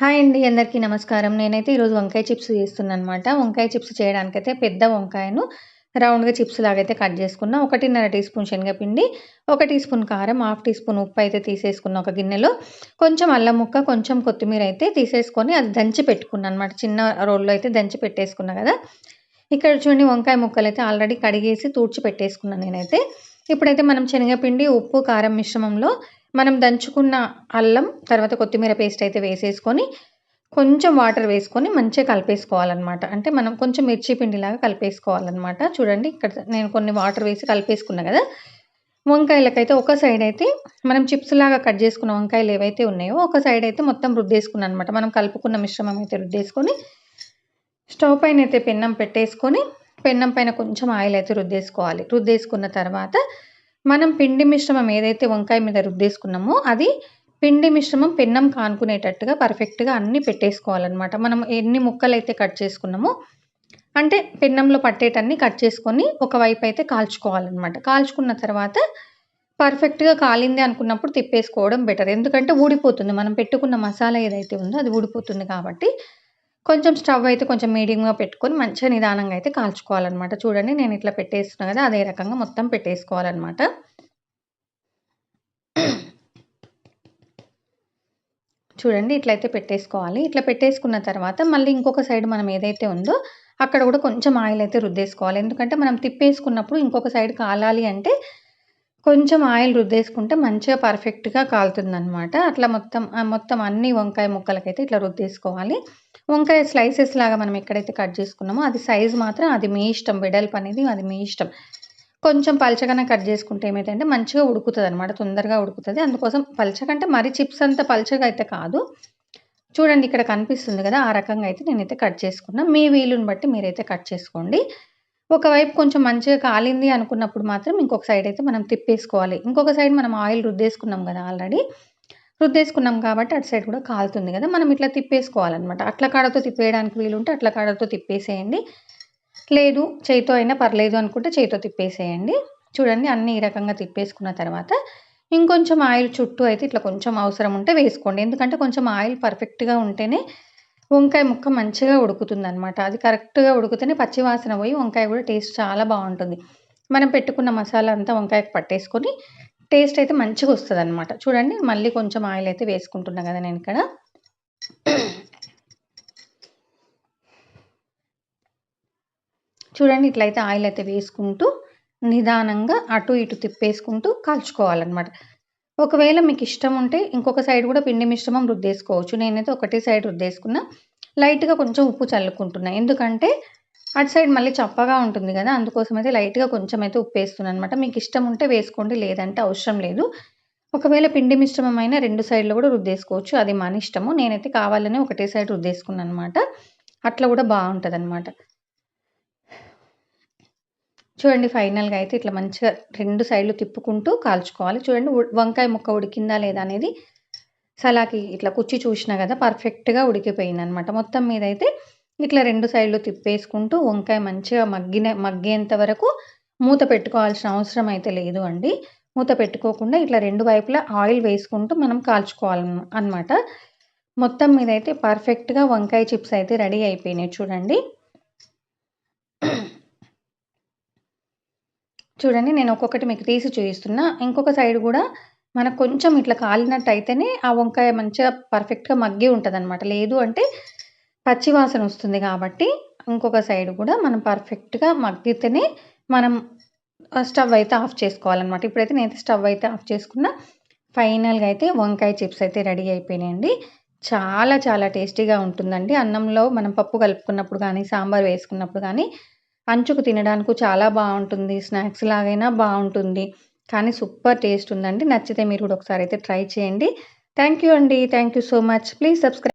Hi అండి అందరికీ నమస్కారం. నేనైతే ఈరోజు వంకాయ చిప్స్ చేస్తున్నాను అనమాట వంకాయ చిప్స్ చేయడానికైతే పెద్ద వంకాయను రౌండ్గా చిప్స్ లాగైతే కట్ చేసుకున్నా. ఒకటిన్నర టీ స్పూన్ శనగపిండి ఒక టీ స్పూన్ కారం హాఫ్ టీ స్పూన్ ఉప్పు అయితే తీసేసుకున్న ఒక గిన్నెలో. కొంచెం అల్లం ముక్క కొంచెం కొత్తిమీర అయితే తీసేసుకొని అది దంచి పెట్టుకున్నాను అనమాట చిన్న రోల్లో అయితే దంచి పెట్టేసుకున్నా కదా. ఇక్కడ చూడండి వంకాయ ముక్కలు అయితే ఆల్రెడీ కడిగేసి తూడ్చి పెట్టేసుకున్నాను నేనైతే. ఇప్పుడైతే మనం శనగపిండి ఉప్పు కారం మిశ్రమంలో మనం దంచుకున్న అల్లం తర్వాత కొత్తిమీర పేస్ట్ అయితే వేసేసుకొని కొంచెం వాటర్ వేసుకొని మంచిగా కలిపేసుకోవాలన్నమాట. అంటే మనం కొంచెం మిర్చి పిండిలాగా కలిపేసుకోవాలన్నమాట. చూడండి ఇక్కడ నేను కొన్ని వాటర్ వేసి కలిపేసుకున్నా కదా. వంకాయలకైతే ఒక సైడ్ అయితే మనం చిప్స్ లాగా కట్ చేసుకున్న వంకాయలు ఏవైతే ఉన్నాయో ఒక సైడ్ అయితే మొత్తం రుద్దేసుకున్నాను అనమాట మనం కలుపుకున్న మిశ్రమం అయితే రుద్దేసుకొని స్టవ్ పైన అయితే పెన్నం పెట్టేసుకొని పెన్నం పైన కొంచెం ఆయిల్ అయితే రుద్దేసుకోవాలి. రుద్దేసుకున్న తర్వాత మనం పిండి మిశ్రమం ఏదైతే వంకాయ మీద రుద్దేసుకున్నామో అది పిండి మిశ్రమం పెన్నం కానుకునేటట్టుగా పర్ఫెక్ట్గా అన్నీ పెట్టేసుకోవాలన్నమాట. మనం ఎన్ని ముక్కలు అయితే కట్ చేసుకున్నామో అంటే పెన్నంలో పట్టేటన్ని కట్ చేసుకొని ఒకవైపు అయితే కాల్చుకోవాలన్నమాట. కాల్చుకున్న తర్వాత పర్ఫెక్ట్గా కాలింది అనుకున్నప్పుడు తిప్పేసుకోవడం బెటర్. ఎందుకంటే ఊడిపోతుంది. మనం పెట్టుకున్న మసాలా ఏదైతే ఉందో అది ఊడిపోతుంది కాబట్టి కొంచెం స్టవ్ అయితే కొంచెం మీడియంగా పెట్టుకొని మంచిగా నిదానంగా అయితే కాల్చుకోవాలన్నమాట. చూడండి నేను ఇట్లా పెట్టేస్తున్నా కదా అదే రకంగా మొత్తం పెట్టేసుకోవాలన్నమాట. చూడండి ఇట్లయితే పెట్టేసుకోవాలి. ఇట్లా పెట్టేసుకున్న తర్వాత మళ్ళీ ఇంకొక సైడ్ మనం ఏదైతే ఉందో అక్కడ కూడా కొంచెం ఆయిల్ అయితే రుద్దేసుకోవాలి. ఎందుకంటే మనం తిప్పేసుకున్నప్పుడు ఇంకొక సైడ్ కాలాలి అంటే కొంచెం ఆయిల్ రుద్దేసుకుంటే మంచిగా పర్ఫెక్ట్గా కాలుతుందనమాట అట్లా మొత్తం మొత్తం అన్ని వంకాయ ముక్కలకైతే ఇట్లా రుద్దేసుకోవాలి. వంకాయ స్లైసెస్ లాగా మనం ఎక్కడైతే కట్ చేసుకున్నామో అది సైజ్ మాత్రం అది మీ ఇష్టం. వెడల్పు అనేది అది మీ ఇష్టం. కొంచెం పలచగానే కట్ చేసుకుంటే ఏమైతే మంచిగా ఉడుకుతుంది అనమాట తొందరగా ఉడుకుతుంది. అందుకోసం పలచకంటే మరీ చిప్స్ అంత పలచగా అయితే కాదు. చూడండి ఇక్కడ కనిపిస్తుంది కదా ఆ రకంగా అయితే నేనైతే కట్ చేసుకున్నా. మీ వీలుని బట్టి మీరైతే కట్ చేసుకోండి. ఒకవైపు కొంచెం మంచిగా కాలింది అనుకున్నప్పుడు మాత్రం ఇంకొక సైడ్ అయితే మనం తిప్పేసుకోవాలి. ఇంకొక సైడ్ మనం ఆయిల్ రుద్దేసుకున్నాం కదా ఆల్రెడీ రుద్దేసుకున్నాం కాబట్టి అటు సైడ్ కూడా కాలుతుంది కదా మనం ఇట్లా తిప్పేసుకోవాలన్నమాట. అట్ల కాడతో తిప్పేయడానికి వీలుంటే అట్ల కాడతో తిప్పేసేయండి. లేదు చేయితో అయినా పర్లేదు అనుకుంటే చేయితో తిప్పేసేయండి. చూడండి అన్ని ఈ రకంగా తిప్పేసుకున్న తర్వాత ఇంకొంచెం ఆయిల్ చుట్టూ అయితే ఇట్లా కొంచెం అవసరం ఉంటే వేసుకోండి. ఎందుకంటే కొంచెం ఆయిల్ పర్ఫెక్ట్గా ఉంటేనే వంకాయ ముక్క మంచిగా ఉడుకుతుంది అనమాట అది కరెక్ట్గా ఉడికితేనే పచ్చివాసన పోయి వంకాయ కూడా టేస్ట్ చాలా బాగుంటుంది. మనం పెట్టుకున్న మసాలా అంతా వంకాయకు పట్టేసుకొని టేస్ట్ అయితే మంచిగా వస్తుంది అనమాట చూడండి మళ్ళీ కొంచెం ఆయిల్ అయితే వేసుకుంటున్నా కదా నేను ఇక్కడ. చూడండి ఇట్లయితే ఆయిల్ అయితే వేసుకుంటూ నిదానంగా అటు ఇటు తిప్పేసుకుంటూ కాల్చుకోవాలన్నమాట. ఒకవేళ మీకు ఇష్టం ఉంటే ఇంకొక సైడ్ కూడా పిండి మిశ్రమం రుద్దేసుకోవచ్చు. నేనైతే ఒకటే సైడ్ రుద్దేసుకున్నా. లైట్గా కొంచెం ఉప్పు చల్లుకుంటున్నా. ఎందుకంటే అటు సైడ్ మళ్ళీ చప్పగా ఉంటుంది కదా అందుకోసం అయితే లైట్గా కొంచెం అయితే ఉప్పు వేస్తున్నాను అనమాట మీకు ఇష్టం ఉంటే వేసుకోండి లేదంటే అవసరం లేదు. ఒకవేళ పిండి మిశ్రమం అయినా రెండు సైడ్లో కూడా రుద్దేసుకోవచ్చు. అది మన ఇష్టము. నేనైతే కావాలని ఒకటే సైడ్ రుద్దేసుకున్నాను అనమాట అట్లా కూడా బాగుంటుంది అనమాట చూడండి ఫైనల్గా అయితే ఇట్లా మంచిగా రెండు సైడ్లు తిప్పుకుంటూ కాల్చుకోవాలి. చూడండి వంకాయ ముక్క ఉడికిందా లేదా అనేది సలాకి ఇట్లా కుచ్చి చూసినా కదా పర్ఫెక్ట్గా ఉడికిపోయింది అనమాట మొత్తం మీద అయితే ఇట్లా రెండు సైడ్లు తిప్పేసుకుంటూ వంకాయ మంచిగా మగ్గిన మగ్గేంత వరకు మూత పెట్టుకోవాల్సిన అవసరం అయితే లేదు అండి. మూత పెట్టుకోకుండా ఇట్లా రెండు వైపులా ఆయిల్ వేసుకుంటూ మనం కాల్చుకోవాలి అనమాట మొత్తం మీద అయితే పర్ఫెక్ట్గా వంకాయ చిప్స్ అయితే రెడీ అయిపోయినాయి చూడండి. చూడండి నేను ఒక్కొక్కటి మీకు తీసి చూపిస్తున్నా. ఇంకొక సైడ్ కూడా మనకు కొంచెం ఇట్లా కాలినట్టు అయితేనే ఆ వంకాయ మంచిగా పర్ఫెక్ట్గా మగ్గి ఉంటుంది అనమాట లేదు అంటే పచ్చివాసన వస్తుంది కాబట్టి ఇంకొక సైడ్ కూడా మనం పర్ఫెక్ట్గా మగ్గితేనే మనం స్టవ్ అయితే ఆఫ్ చేసుకోవాలన్నమాట. ఇప్పుడైతే నేను స్టవ్ అయితే ఆఫ్ చేసుకున్నా. ఫైనల్గా అయితే వంకాయ చిప్స్ అయితే రెడీ అయిపోయినాయండి. చాలా చాలా టేస్టీగా ఉంటుందండి. అన్నంలో మనం పప్పు కలుపుకున్నప్పుడు కానీ సాంబార్ వేసుకున్నప్పుడు కానీ పంచుకు తినడానికి చాలా బాగుంటుంది. స్నాక్స్ లాగైనా బాగుంటుంది. కానీ సూపర్ టేస్ట్ ఉందండి. నచ్చితే మీరు కూడా ఒకసారి అయితే ట్రై చేయండి. థ్యాంక్ యూ అండి. Thank you so much. Please subscribe